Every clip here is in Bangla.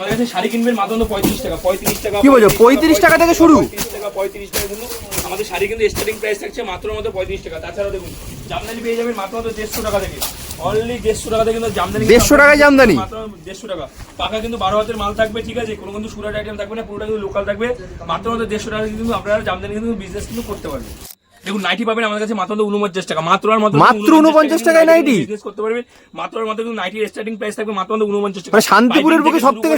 আমাদের কাছে শাড়ি কিনবেন মাত্র পঁয়ত্রিশ টাকা পঁয়ত্রিশ টাকা কি বলছো? 35 টাকা থেকে শুরু? পঁয়ত্রিশ টাকা পঁয়ত্রিশ টাকা কিন্তু আমাদের শাড়ি কিন্তু স্টার্টিং প্রাইস থাকছে মাত্র মাত্র পঁয়ত্রিশ টাকা তাছাড়াও দেখুন জামদানি পেয়ে যাবেন মাত্র দেড়শো টাকা থেকে অনলি দেড়শো টাকা থেকে কিন্তু জামদানি 150 টাকায় জামদানি? মাত্র দেড়শো টাকা পাকা কিন্তু বারো হাতের মাল থাকবে ঠিক আছে কোনো কিন্তু সুরাট আইটেম থাকবে না পুরোটা কিন্তু লোকাল থাকবে মাত্র মাত্র দেড়শো টাকা কিন্তু আপনারা জামদানি কিন্তু বিজনেস কিন্তু করতে পারবেন দেখুন নাইটি পাবেন আমাদের কাছে মাত্র উনপঞ্চাশ টাকা। মাত্র আর মাত্র মাত্র 49 টাকায় নাইটি? বিজনেস করতে পারবেন মাত্র আর মাত্র নাইটির স্টার্টিং প্রাইস থাকবে মাত্র উনপঞ্চাশ টাকা। মানে শান্তিপুরের বুকে পাইপিং থেকে।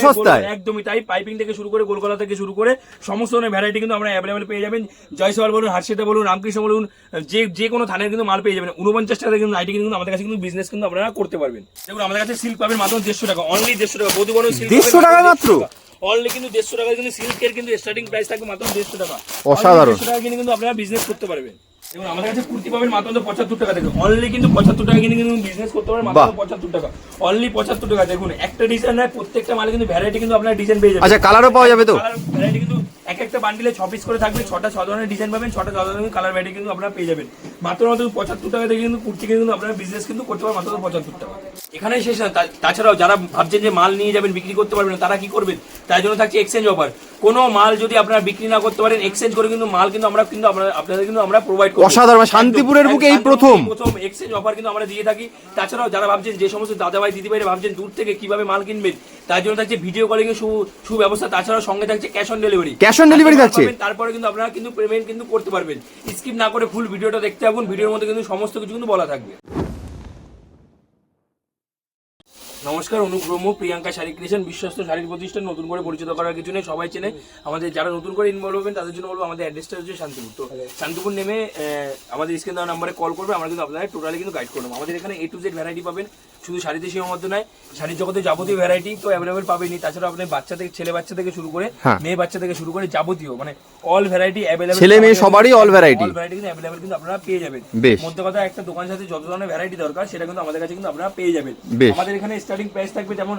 একদমই তাই পাইপিং থেকে শুরু করে গোলগলা থেকে শুরু করে সমস্ত ধরনের ভ্যারাইটি কিন্তু আমরা অ্যাভেলেবেল পেয়ে যাবেন। জয়সওয়াল বলুন হার্ষিতা বলুন রামকৃষ্ণ বলুন যে যে কোনো থানের কিন্তু মাল পেয়ে যাবেন। উনপঞ্চাশ টাকা কিন্তু নাইটি কিন্তু আমাদের কাছে কিন্তু বিজনেস কিন্তু আপনারা করতে পারবেন। দেখুন আমাদের কাছে সিল্ক পাবেন মাত্র দেড়শো টাকা অনলি দেড়শো টাকা। বধু বড় সিল্ক 150 টাকায় মাত্র? অনলি কিন্তু দেড়শো টাকা কিন্তু সিল্কের কিন্তু স্টার্টিং প্রাইস থাকবে মাত্র দেড়শো টাকা। অসাধারণ। টাকা কিনে কিন্তু আপনারা বিজনেস করতে পারবেন। এবং আমাদের কাছে কুর্তি পাবেন মাত্র পঁচাত্তর টাকা থেকে অনলি কিন্তু পঁচাত্তর টাকা কিনে কিন্তু বিজনেস করতে পারবেন মাত্র পঁচাত্তর টাকা। অনলি পঁচাত্তর টাকা। দেখুন একটা ডিজাইন নয় প্রত্যেকটা মালে কিন্তু ভ্যারাইটি কিন্তু আপনার ডিজাইন পেয়ে যাবেন। আচ্ছা কালারও পাওয়া যাবে তো? ভ্যারাইটি কিন্তু এক একটা বান্ডিলে ছ পিস করে থাকবে ছটা ছ ধরনের ডিজাইন পাবেন ছটা ছ ধরনের কালার ভ্যারাইটি কিন্তু আপনারা পেয়ে যাবেন। মাত্র মাত্র পঁচাত্তর টাকা থেকে কিন্তু কুর্তি কিনে কিন্তু আপনার বিজনেস কিন্তু করতে পারেন মাত্র পঁচাত্তর টাকা। এখানে শেষ তাছাড়াও যারা ভাবছেন যে মাল নিয়ে যাবেন, বিক্রি করতে পারবেন তারা কি করবেন? তার জন্য থাকছে এক্সচেঞ্জ অফার কোনো মাল যদি আপনারা বিক্রি না করতে পারেন এক্সচেঞ্জ করে কিন্তু মাল কিন্তু আমরা কিন্তু আপনাদের কিন্তু আমরা প্রোভাইড করব। অসাধারণ, শান্তিপুরের বুকে এই প্রথম। প্রথম এক্সচেঞ্জ অফার কিন্তু আমরা দিয়ে থাকি। তাছাড়াও যারা ভাবছেন যে সমস্ত দাদা ভাই দিদি ভাইরা ভাবছেন দূর থেকে কীভাবে মাল কিনবেন তার জন্য থাকছে ভিডিও কলিং এর সু- সুব্যবস্থা। তাছাড়াও সঙ্গে থাকছে cash on delivery cash on delivery থাকছে? তারপরে কিন্তু আপনারা কিন্তু পেমেন্ট কিন্তু করতে পারবেন। স্কিপ না করে ফুল ভিডিওটা দেখতে থাকুন। ভিডিওর মধ্যে কিন্তু সমস্ত কিছু কিন্তু বলা থাকবে। নমস্কার অনুগ্রহ প্রিয়াঙ্কা শাড়ি ক্রিয়েশন বিশ্বস্ত শাড়ির প্রতিষ্ঠান নতুন করে পরিচিত করার কিছু নেই সবাই চেনে। আমাদের যারা নতুন করে ইনভলভ হবেন তাদের জন্য বলব আমাদের অ্যাড্রেসটা হচ্ছে শান্তিপুর। তো শান্তিপুর নেমে আমাদের স্ক্রিন দেওয়া নাম্বারে কল করবে আমরা কিন্তু আপনাদের টোটালি কিন্তু গাইড করব আমাদের এখানে এ টু জেড ভ্যারাইটি পাবেন। শুধু শাড়িতে সীমাবদ্ধ নয় শাড়ির জগতে যাবতীয় ভ্যারাইটি তো অ্যাভেলেবেল পাবেনি তাছাড়া আপনি বাচ্চা থেকে ছেলে বাচ্চা থেকে শুরু করে হ্যাঁ। মেয়ে বাচ্চা থেকে শুরু করে যাবতীয় মানে অল ভ্যারাইটি অ্যাভেলেবেল ছেলে মেয়ে সবারই অল ভ্যারাইটি অল ভ্যারাইটি কিন্তু অ্যাভেলেবেল কিন্তু আপনারা পেয়ে যাবেন। মধ্যে কথা একটা দোকানের সাথে যত ধরনের ভ্যারাইটি দরকার সেটা কিন্তু আমাদের কাছে কিন্তু আপনারা পেয়ে যাবেন। আমাদের এখানে স্টার্টিং প্রাইস থাকবে যেমন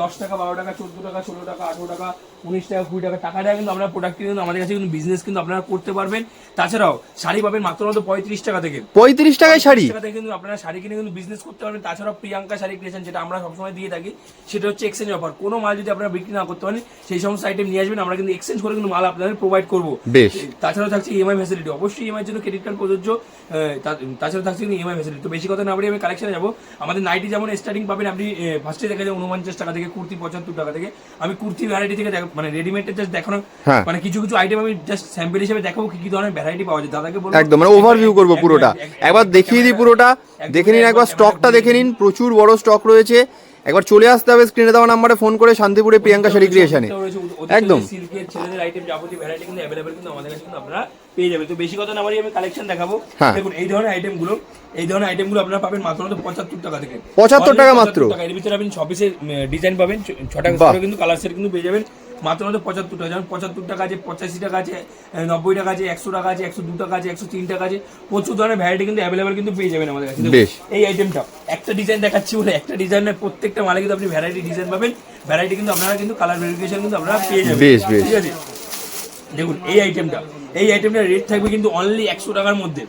দশ টাকা বারো টাকা চোদ্দ টাকা ষোলো টাকা আঠারো টাকা উনিশ টাকা কুড়ি টাকা। টাকাটা কিন্তু আপনারা প্রোডাক্ট কিন্তু আমাদের কাছে কিন্তু বিজনেস কিন্তু আপনারা করতে পারবেন। তাছাড়াও শাড়ি পাবেন মাত্র মাত্র পঁয়ত্রিশ টাকা থেকে। পঁয়ত্রিশ টাকায় শাড়ি? টাকা থেকে কিন্তু আপনারা শাড়ি কিনে কিন্তু বিজনেস করতে পারবেন। তাছাড়াও প্রিয়াঙ্কা শাড়ি ক্রিয়েশন যেটা আমরা সবসময় দিয়ে থাকি। সেটা হচ্ছে এক্সচেঞ্জ অফার কোনো মাল যদি আপনারা বিক্রি না করতে পারেন সেই সমস্ত আইটেম নিয়ে আসবেন। আমরা কিন্তু এক্সচেঞ্জ করে কিন্তু মাল আপনাদের প্রোভাইড করব। বেশ। তাছাড়াও থাকছে ইএমআই ফ্যাসিলিটি অবশ্যই ইএমআই জন্য ক্রেডিট কার্ড প্রযোজ্য। তাছাড়া থাকছে কিন্তু ইএমআই ফ্যাসিলিটি তো বেশি কথা না বলে আমি কালেকশনে যাব। আমাদের নাইটি যেমন স্টার্টিং পাবেন আপনি ফার্স্টে দেখা যায় উনপঞ্চাশ টাকা থেকে কুর্তি পঁচাত্তর টাকা থেকে। আমি কুর্তি ভ্যারাইটি থেকে মানে রেডিমেডের জাস্ট দেখানো হ্যাঁ। মানে কিছু কিছু আইটেম আমি জাস্ট স্যাম্পল হিসেবে দেখাবো কি কি ধরনের ভ্যারাইটি পাওয়া যায়। দাদাকে বলব একদম মানে ওভারভিউ করব পুরোটা। একবার দেখিয়ে দিই পুরোটা দেখে নিন একবার স্টকটা দেখে নিন প্রচুর বড় স্টক রয়েছে। একবার চলে আসতে হবে স্ক্রিনে দেওয়া নাম্বারে ফোন করে শান্তিপুরে প্রিয়াঙ্কা শাড়ি ক্রিয়েশনে একদম। সিল্কের ছেলেদের আইটেম যাবতীয় ভ্যারাইটি কিন্তু অ্যাভেলেবেল কিন্তু আমাদের কাছে কিন্তু আপনারা পেয়ে যাবেন। তো বেশি কথা না বাড়ি আমি কালেকশন দেখাবো। হ্যাঁ। দেখুন এই ধরনের আইটেমগুলো এই ধরনের আইটেমগুলো আপনারা পাবেন মাত্র মাত্র পঁচাত্তর টাকা থেকে। 75 টাকা মাত্র? 75 টাকা। এর ভিতরে আপনি ছ পিসের ডিজাইন পাবেন ছটা কিন্তু কালার সেট কিন্তু পেয়ে যাবেন। মাত্র মাত্র পঁচাত্তর টাকা। যেমন পঁচাত্তর টাকা আছে পঁচাশি টাকা আছে নব্বই টাকা আছে একশো টাকা আছে একশো দু টাকা আছে একশো তিন টাকা আছে প্রচুর ধরনের ভ্যারাইটি কিন্তু অ্যাভেলেবেল কিন্তু পেয়ে যাবেন আমাদের কাছে। এই আইটেমটা একটা ডিজাইন দেখাচ্ছি বলে একটা ডিজাইনের প্রত্যেকটা মালে কিন্তু আপনি ভ্যারাইটি ডিজাইন পাবেন। ভ্যারাইটি কিন্তু আপনারা কিন্তু কালার ভেরিফিকেশন কিন্তু আপনারা পেয়ে যাবেন। ঠিক আছে? দেখুন এই আইটেমটা এই আইটেমটার রেট থাকবে কিন্তু অনলি একশো টাকার মধ্যে।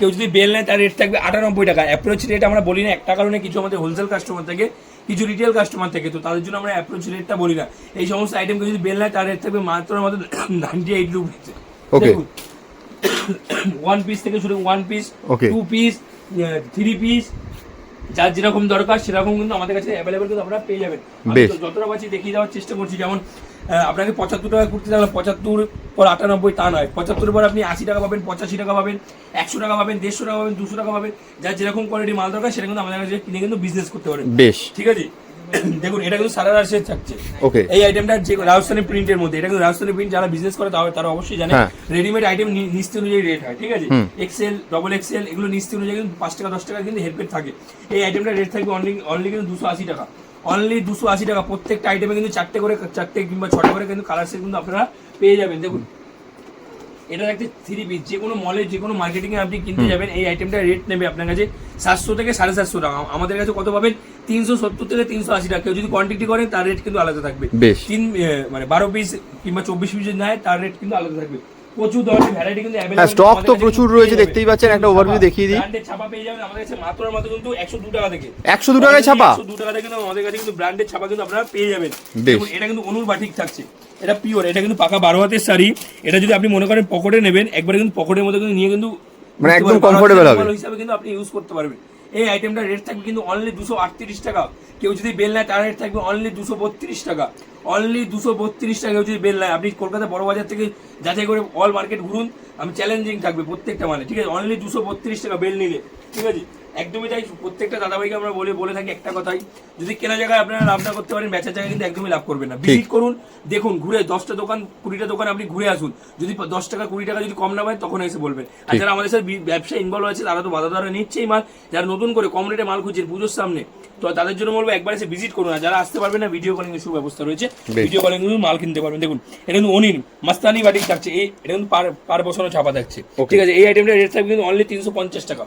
কেউ যদি বেল নেয় তার রেট থাকবে আটানব্বই টাকা। অ্যাপ্রোচ রেট আমরা বলি না একটা কারণে কিছু আমাদের হোলসেল কাস্টমার থেকে কিছু রিটেল কাস্টমার থাকে তো তাদের জন্য আমরা অ্যাপ্রোচ রেটটা বলি না। এই সমস্ত আইটেমকে যদি বেল নেয় তার রেট থাকবে মাত্র আমাদের ninety eight rupees okay one piece থেকে শুরু one piece. Two piece three piece যার যেরকম দরকার সেরকম কিন্তু আমাদের কাছে অ্যাভেলেবেল কিন্তু আমরা পেয়ে যাবেন। যতটা পাচ্ছি দেখিয়ে দেওয়ার চেষ্টা করছি যেমন আপনাকে পঁচাত্তর টাকা করতে থাকলে পঁচাত্তর পর আটানব্বই তা নয়। পঁচাত্তর পর আপনি আশি টাকা পাবেন পঁচাশি টাকা পাবেন একশো টাকা পাবেন দেড়শো টাকা পাবেন দুশো টাকা পাবেন। যার যেরকম কোয়ালিটি মাল দরকার সেটা কিন্তু আমাদের কাছে কিনে কিন্তু বিজনেস করতে পারেন বেশ। ঠিক আছে? দেখুন এটা কিন্তু সারা রাশের থাকছে। ওকে এই আইটেমটা যে রাজস্থানি প্রিন্টের মধ্যে এটা কিন্তু রাজস্থানি প্রিন্ট যারা বিজনেস করে তারা তারা অবশ্যই জানে। রেডিমেড আইটেম নিস্তি অনুযায়ী রেট হয় ঠিক আছে? এক্সেল ডবল এক্সেল এগুলো নিস্তি অনুযায়ী কিন্তু পাঁচ টাকা দশ টাকা কিন্তু হেল্পের থাকে। এই আইটেমটা রেট থাকবে অনলি অনলি কিন্তু দুশো আশি টাকা। অনলি দুশো আশি টাকা। প্রত্যেকটা আইটেমে কিন্তু চারটে করে চারটে কিংবা ছটা করে কিন্তু কালার সেট কিন্তু আপনারা পেয়ে যাবেন। দেখুন এটা একটা থ্রি পিস যে কোনো মলে যে কোনো মার্কেটিং এ আপনি কিনতে যাবেন এই আইটেমটা রেট নেবে আপনার কাছে সাতশো থেকে সাড়ে সাতশো টাকা। আমাদের কাছে কত পাবেন? তিনশো সত্তর থেকে তিনশো আশি টাকা। কেউ যদি কোয়ান্টিটি করেন তার রেট কিন্তু আলাদা থাকবে। তিন মানে বারো পিস কিংবা চব্বিশ পিস নেয় তার রেট কিন্তু আলাদা থাকবে। প্রচুর ধরনের ভ্যারাইটি কিন্তু হ্যাঁ, তো প্রচুর রয়েছে, দেখতেই পাচ্ছেন, একটা ছাপা, দেখিয়ে দিই। ছাপা পেয়ে যাবেন আমাদের কাছে মাত্র মাত্র কিন্তু একশো দু টাকা থেকে। একশো দু টাকায় ছাপা? টাকা থেকে কিন্তু আমাদের কাছে কিন্তু ব্র্যান্ডেড ছাপা কিন্তু আপনারা পেয়ে যাবেন। দেখুন, এটা কিন্তু অনুর বাটিক থাকছে। এটা পিওর এটা কিন্তু পাকা বারো হাতের শাড়ি। এটা যদি আপনি মনে করেন পকেটে নেবেন একবারে কিন্তু পকেটের মধ্যে কিন্তু নিয়ে কিন্তু মানে একদম হাতের হবে। হিসাবে কিন্তু আপনি ইউজ করতে পারবেন। এই আইটেমটা রেট থাকবে কিন্তু অনলি দুশো আটত্রিশ টাকা। কেউ যদি বেল নেয়, তার রেট থাকবে অনলি দুশো বত্রিশ টাকা। অনলি দুশো বত্রিশ টাকা কেউ যদি বেল নেয়। আপনি কলকাতা বড় বাজার থেকে যাচাই করে অল মার্কেট ঘুরুন। আমি চ্যালেঞ্জিং থাকবে প্রত্যেকটা মানে ঠিক আছে? অনলি দুশো বত্রিশ টাকা বেল নিলে, ঠিক আছে? একদমই তাই। প্রত্যেকটা দাদাভাইকে আমরা বলে বলে থাকি একটা কথাই। যদি কেনা জায়গায় আপনারা লাভ না করতে পারেন বেচার জায়গায় কিন্তু একদমই লাভ করবেন না। ভিজিট করুন দেখুন ঘুরে দশটা দোকান কুড়িটা দোকান আপনি ঘুরে আসুন। যদি দশ টাকা কুড়ি টাকা যদি কম না পায় তখন এসে বলবেন। আর যারা আমাদের সাথে ব্যবসা ইনভলভ আছে তারা তো বাধা ধরা নিচ্ছেই মাল। যারা নতুন করে কম রেটে মাল খুঁজছেন পুজোর সামনে তো তাদের জন্য বলব একবার এসে ভিজিট করুন। আর যারা আসতে পারবে না ভিডিও কলিং এর সুব্যবস্থা রয়েছে। ভিডিও কলিং এর মাল কিনতে পারবেন। দেখুন এটা কিন্তু অনিন মাস্তানি বাটি থাকছে। এই এটা কিন্তু পার পার বছর ছাপা থাকছে। ঠিক আছে এই আইটেমটা রেট থাকবে কিন্তু অনলি তিনশো পঞ্চাশ টাকা।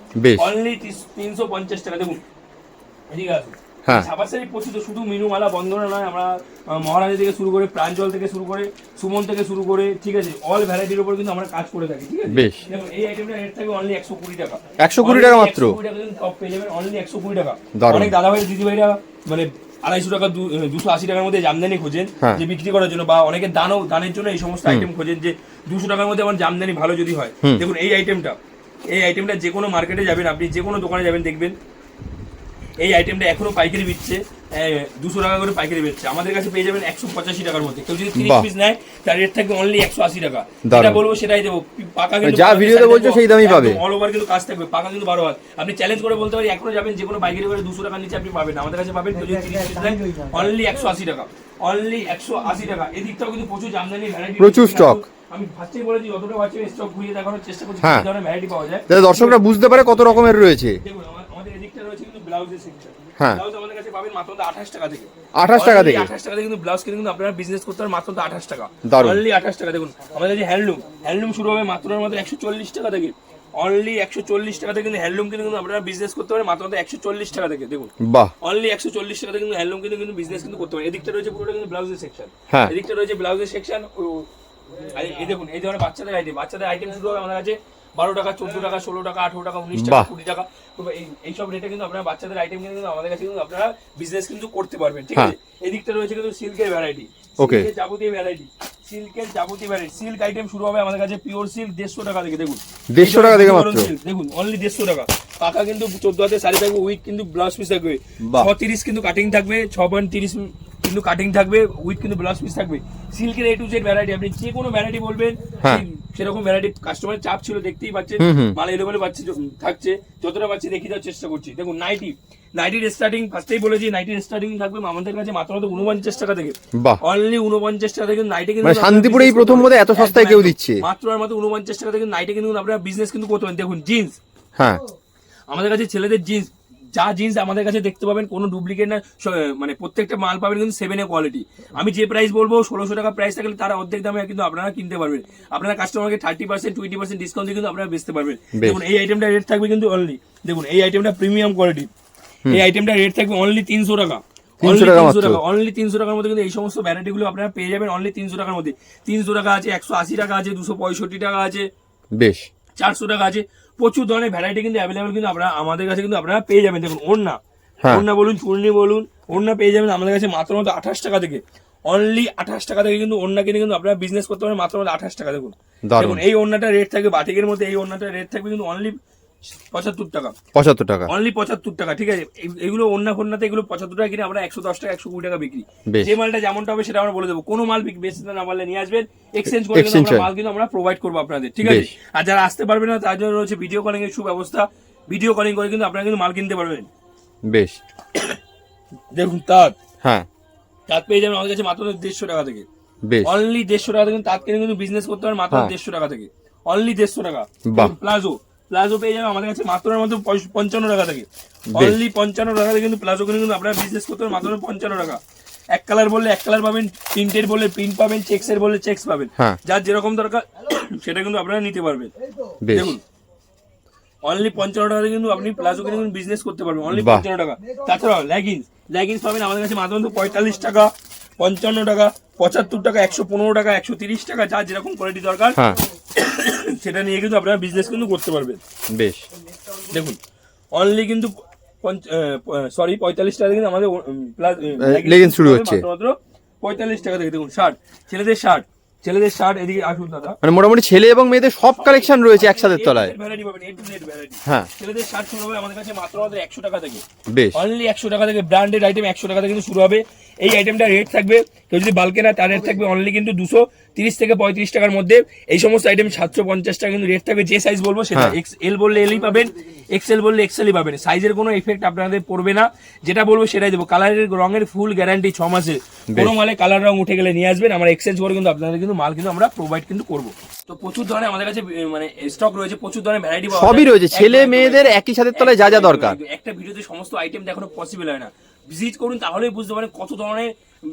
অনলি তিনশো পঞ্চাশ টাকা। দেখুন ঠিক আসুন। হ্যাঁ। ছাপার শাড়ি প্রচুর শুধু মিনুমালা নয় আমরা মহারানী থেকে শুরু করে প্রাঞ্জল থেকে শুরু করে সুমন থেকে শুরু করে ঠিক আছে অল ভ্যারাইটির উপর কিন্তু আমরা কাজ করে থাকি ঠিক আছে বেশ। এই আইটেমটা রেট থাকবে অনলি একশো কুড়ি টাকা 120 টাকা মাত্র? টপ পেয়ে যাবেন অনলি একশো কুড়ি টাকা অনেক দাদা ভাই দিদি ভাইরা মানে আড়াইশো টাকা দুশো আশি টাকার মধ্যে জামদানি খোঁজেন হ্যাঁ। যে বিক্রি করার জন্য বা অনেকে দানও দানের জন্য এই সমস্ত আইটেম খোঁজেন যে দুশো টাকার মধ্যে আমার জামদানি ভালো যদি হয় দেখুন এই আইটেমটা এই আইটেমটা যে কোনো মার্কেটে যাবেন আপনি যে কোনো দোকানে যাবেন দেখবেন এই আইটেমটা এখনও পাইকারি বিচ্ছে দুশো টাকা করে পাইকারি বেচছে। আমাদের কাছে পেয়ে যাবেন একশো পঁচাশি টাকার মধ্যে। কেউ যদি তিরিশ পিস নেয় তার রেট থাকবে অনলি একশো আশি টাকা। যেটা বলব সেটাই দেবো। পাকা কিন্তু যা ভিডিওতে বলছো সেই দামই পাবে। অল ওভার কিন্তু কাজ থাকবে। পাকা কিন্তু বারো হাত আপনি চ্যালেঞ্জ করে বলতে পারি এখনও যাবেন যে কোনো পাইকারি করে দুশো টাকার নিচে আপনি পাবেন। আমাদের কাছে পাবেন কেউ যদি তিরিশ পিস নেয় অনলি একশো আশি টাকা। অনলি একশো আশি টাকা। এদিকটাও কিন্তু প্রচুর জামদানি ভ্যারাইটি প্রচুর stock। আমি ফার্স্টেই বলেছি যতটা পাচ্ছি স্টক ঘুরিয়ে দেখানোর চেষ্টা করছি। কি ধরনের ভ্যারাইটি পাওয়া যায় দর্শকরা বুঝতে পারে কত রকমের রয়েছে। দেখুন আমা- আমাদের এদিকটা রয়েছে কিন্তু ব্লাউজের সেকশন হ্যাঁ। ব্লাউজ আমাদের কাছে পাবেন মাত্র 28 টাকা থেকে। 28 টাকা থেকে? 28 টাকা থেকে কিন্তু ব্লাউজ কিনে কিন্তু আপনারা বিজনেস করতে পারেন মাত্র 28 টাকা। অনলি 28 টাকা। দেখুন আমাদের যে হ্যান্ডলুম হ্যান্ডলুম শুরু হবে মাত্র মাত্র 140 টাকা থেকে। অনলি 140 টাকা থেকে কিন্তু হ্যান্ডলুম কিনে কিন্তু আপনারা বিজনেস করতে পারেন মাত্র মাত্র 140 টাকা থেকে। দেখুন বাহ। অনলি 140 টাকা থেকে কিন্তু হ্যান্ডলুম কিন্তু কিন্তু বিজনেস কিন্তু করতে পারেন এদিকটা রয়েছে পুরোটা কিন্তু ব্লাউজের সেকশন হ্যাঁ। এদিকটা রয়েছে ব্লাউজের সেকশন এই দেখুন এই ধরনের বাচ্চাদের আইটেম বাচ্চাদের আইটেম শুরু হবে আমাদের কাছে বারো টাকা চোদ্দ টাকা ষোলো টাকা আঠেরো টাকা উনিশ টাকা কুড়ি টাকা এই- এইসব রেটে কিন্তু আপনারা বাচ্চাদের আইটেম কিন্তু আমাদের কাছে কিন্তু আপনারা বিজনেস কিন্তু করতে পারবেন ঠিক হ্যাঁ। আছে? এদিকটা রয়েছে কিন্তু সিল্কের ভ্যারাইটি. সিল্কের যাবতীয় ভ্যারাইটি সিল্কের যাবতীয় ভ্যারাইটি সিল্ক আইটেম শুরু হবে আমাদের কাছে পিওর সিল্ক দেড়শো টাকা থেকে দেখুন। 150 টাকা থেকে মাত্র? দেখুন অনলি দেড়শো টাকা। পাকা কিন্তু চোদ্দ হাতে শাড়ি থাকবে উইক কিন্তু ব্লাউজ পিস থাকবে। ছ তিরিশ কিন্তু কাটিং থাকবে ছ পয়েন্ট তিরিশ কিন্তু কাটিং থাকবে উইথ কিন্তু ব্লাউজ পিস থাকবে। সিল্কের এ টু জেড ভ্যারাইটি আপনি যে কোনো ভ্যারাইটি বলবেন হ্যাঁ। সেরকম ভ্যারাইটি কাস্টমারের চাপ ছিল দেখতেই পাচ্ছেন। মাল এলোমেলো পাচ্ছি থাকছে যতটা পাচ্ছি দেখিয়ে দেওয়ার চেষ্টা করছি। দেখুন নাইটি নাইটির স্টার্টিং ফার্স্টেই বলেছি নাইটির স্টার্টিং থাকবে আমাদের কাছে মাত্র মাত্র উনপঞ্চাশ টাকা থেকে। অনলি উনপঞ্চাশ টাকা থেকে নাইটে কিন্তু মানে শান্তিপুরে এই প্রথম বোধহয় এত সস্তায় কেউ দিচ্ছে। মাত্র আর মাত্র উনপঞ্চাশ টাকা থেকে নাইটে কিন্তু আপনারা বিজনেস কিন্তু করতে পারেন। দেখুন জিন্স হ্যাঁ। আমাদের কাছে ছেলেদের জিন্স যা জিন্স আমাদের কাছে দেখতে পাবেন কোনো ডুপ্লিকেট না মানে প্রত্যেকটা মাল পাবেন কিন্তু সেভেন কোয়ালিটি আমি যে প্রাইস বলব ষোলোশো টাকা প্রাইস থাকলে তারা অর্ধেক দামে কিন্তু আপনারা কিনতে পারবেন। আপনারা কাস্টমারকে thirty percent twenty percent discount দিয়ে কিন্তু আপনারা বেচতে পারবেন। দেখুন এই আইটেমটা রেট থাকবে কিন্তু অনলি দেখুন এই আইটেমটা প্রিমিয়াম কোয়ালিটি এই আইটেমটা রেট থাকবে অনলি তিনশো টাকা। 300 টাকা অনলি তিনশো টাকার মধ্যে কিন্তু এই সমস্ত ভ্যারাইটি গুলো আপনারা পেয়ে যাবেন অনলি তিনশো টাকার মধ্যে। তিনশো টাকা আছে একশো আশি টাকা আছে দুশো পঁয়ষট্টি টাকা আছে। বেশ। চারশো টাকা আছে। প্রচুর ধরনের ভ্যারাইটি কিন্তু অ্যাভেলেবেল কিন্তু আপনারা আমাদের কাছে কিন্তু আপনারা পেয়ে যাবেন। দেখুন ওড়না। হ্যাঁ। ওড়না বলুন চুর্নি বলুন ওড়না পেয়ে যাবেন আমাদের কাছে মাত্র মাত্র আঠাশ টাকা থেকে। অনলি আঠাশ টাকা থেকে কিন্তু ওড়না কিনে কিন্তু আপনারা বিজনেস করতে পারেন মাত্র মাত্র আঠাশ টাকা দেখুন। দেখুন এই ওড়নাটা রেট থাকবে বাটিকের মধ্যে এই ওড়নাটা রেট থাকবে কিন্তু অনলি পঁচাত্তর টাকা। পঁচাত্তর টাকা। অনলি পঁচাত্তর টাকা ঠিক আছে? এগুলো অন্য ফন্যাতে এগুলো পঁচাত্তর টাকা কিনে আমরা একশো দশ টাকা একশো কুড়ি টাকা বিক্রি। যে মালটা যেমনটা হবে সেটা আমরা বলে দেবো। কোনো মাল বেচতে না পারলে নিয়ে আসবেন। এক্সচেঞ্জ করে আমরা মাল কিন্তু আমরা প্রোভাইড করব আপনাদের ঠিক আছে? আর যারা আসতে পারবে না তার জন্য রয়েছে ভিডিও কলিং এর সুব্যবস্থা। ভিডিও কলিং করে কিন্তু আপনারা কিন্তু মাল কিনতে পারবেন। বেশ। দেখুন তাঁত। হ্যাঁ। তাঁত পেয়ে যাবেন আমাদের কাছে মাত্র দেড়শো টাকা থেকে। বেশ। অনলি দেড়শো টাকা থেকে তাঁত কিনে কিন্তু বিজনেস করতে পারেন মাত্র হ্যাঁ। দেড়শো টাকা থেকে। অনলি দেড়শো টাকা। প্লাজো প্লাজো পেয়ে যাবেন। আমাদের কাছে মাত্র মাত্র পঞ্চান্ন টাকা থেকে। অনলি পঞ্চান্ন টাকা থেকে কিন্তু প্লাজো কিনে কিন্তু আপনারা বিজনেস করতে পারেন মাত্র পঞ্চান্ন টাকা। এক কালার বললে এক কালার পাবেন প্রিন্টের বললে প্রিন্ট পাবেন চেক্স এর বললে চেক্স পাবেন। হ্যাঁ। যার যেরকম দরকার সেটা কিন্তু আপনারা নিতে পারবেন। দেখুন অনলি পঞ্চান্ন টাকা কিন্তু আপনি প্লাজো কিনে কিন্তু বিজনেস করতে পারবেন। অনলি পঞ্চান্ন টাকা। তাছাড়াও লেগিংস লেগিংস পাবেন আমাদের কাছে মাত্র মাত্র পঁয়তাল্লিশ টাকা পঞ্চান্ন টাকা পঁচাত্তর টাকা একশো পনেরো টাকা একশো তিরিশ টাকা যা যেরকম কোয়ালিটি দরকার। হ্যাঁ। সেটা নিয়ে কিন্তু আপনারা বিজনেস কিন্তু করতে পারবেন। বেশ। দেখুন অনলি কিন্তু সরি পঁয়তাল্লিশ টাকা কিন্তু আমাদের প্লাস শুরু হচ্ছে। মাত্র পঁয়তাল্লিশ টাকা থেকে। দেখুন শার্ট ছেলেদের শার্ট ছেলেদের শার্ট এদিকে আসুন দাদা। মানে মোটামুটি ছেলে এবং মেয়েদের সব কালেকশন রয়েছে একসাথে তলায়। ভ্যারাইটি পাবেন এ টু জেড ভ্যারাইটি হ্যাঁ। ছেলেদের শার্ট শুরু হবে আমাদের কাছে মাত্র একশো টাকা থেকে। বেশ। অনলি একশো টাকা থেকে ব্র্যান্ডেড আইটেম একশো টাকা থেকে কিন্তু শুরু হবে। এই আইটেমটা রেট থাকবে। কেউ যদি বালকে না তার রেট থাকবে অনলি কিন্তু দুশো তিরিশ থেকে পঁয়ত্রিশ টাকার মধ্যে এই সমস্ত আইটেম সাতশো পঞ্চাশ টাকা কিন্তু রেট থাকবে যে সাইজ বলব সেটা হ্যাঁ। এক্স এল বললে এলই পাবেন এক্সেল বললে এক্সেলই পাবেন। সাইজের কোনো এফেক্ট আপনাদের পড়বে না। যেটা বলব সেটাই দেবো। কালারের রঙের ফুল গ্যারান্টি ছ মাসে কোনো মালে কালার রং উঠে গেলে নিয়ে আসবেন। আমরা এক্সচেঞ্জ করে কিন্তু আপনাদের কিন্তু মাল কিন্তু আমরা প্রোভাইড কিন্তু করব। তো প্রচুর ধরনের আমাদের কাছে মানে স্টক রয়েছে। প্রচুর ধরনের ভ্যারাইটি সবই রয়েছে। ছেলে মেয়েদের একই ছাদের তলায় যা যা দরকার। একটা ভিডিওতে সমস্ত আইটেম দেখানো পসিবল হয় না। ভিজিট করুন তাহলেই বুঝতে পারেন কত ধরনের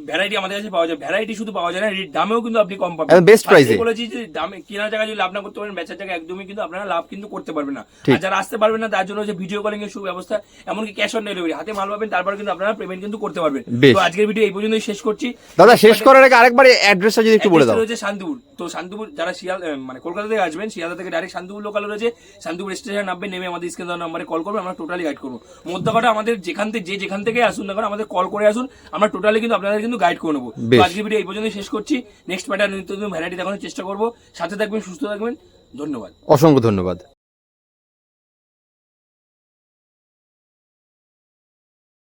ভ্যারাইটি আমাদের কাছে পাওয়া যায়। ভ্যারাইটি শুধু পাওয়া যায় না দামেও কিন্তু আপনি কম পাবেন। best price বলেছি যে দামে কেনার জায়গায় যদি লাভ না করতে পারেন বেচার জায়গায় একদমই কিন্তু আপনারা লাভ কিন্তু করতে পারবেন না। আর যারা আসতে পারবেন না তার জন্য যে ভিডিও কলিং এর সুব্যবস্থা এমনকি ক্যাশ অন ডেলিভারি হাতে মাল পাবেন তারপর কিন্তু আপনারা পেমেন্ট কিন্তু করতে পারবেন। তো আজকের ভিডিও এই পর্যন্তই শেষ করছি। দাদা শেষ করার আগে আরেকবার অ্যাড্রেসটা যদি একটু বলে দাও। রয়েছে শান্তিপুর। তো শান্তিপুর যারা শিয়াল মানে কলকাতা থেকে আসবেন শিয়ালদা থেকে ডাইরেক্ট শান্তিপুর লোকাল রয়েছে। শান্তিপুর স্টেশন নামবে নেমে আমাদের স্ক্রিন নাম্বারে কল করবে আমরা টোটালি গাইড করব। মধ্যকাটা আমাদের যেখান থেকে যে যেখান থেকে আসুন না আমাদের কল করে আসুন। আমরা টোটালি কিন্তু আপনাদের কিন্তু গাইড করে নেব। আজকে ভিডিও এই পর্যন্ত শেষ করছি। নেক্সট প্যাটার্ন নিত্য নতুন ভ্যারাইটি দেখানোর চেষ্টা করব। সাথে থাকবেন সুস্থ থাকবেন। ধন্যবাদ। অসংখ্য ধন্যবাদ।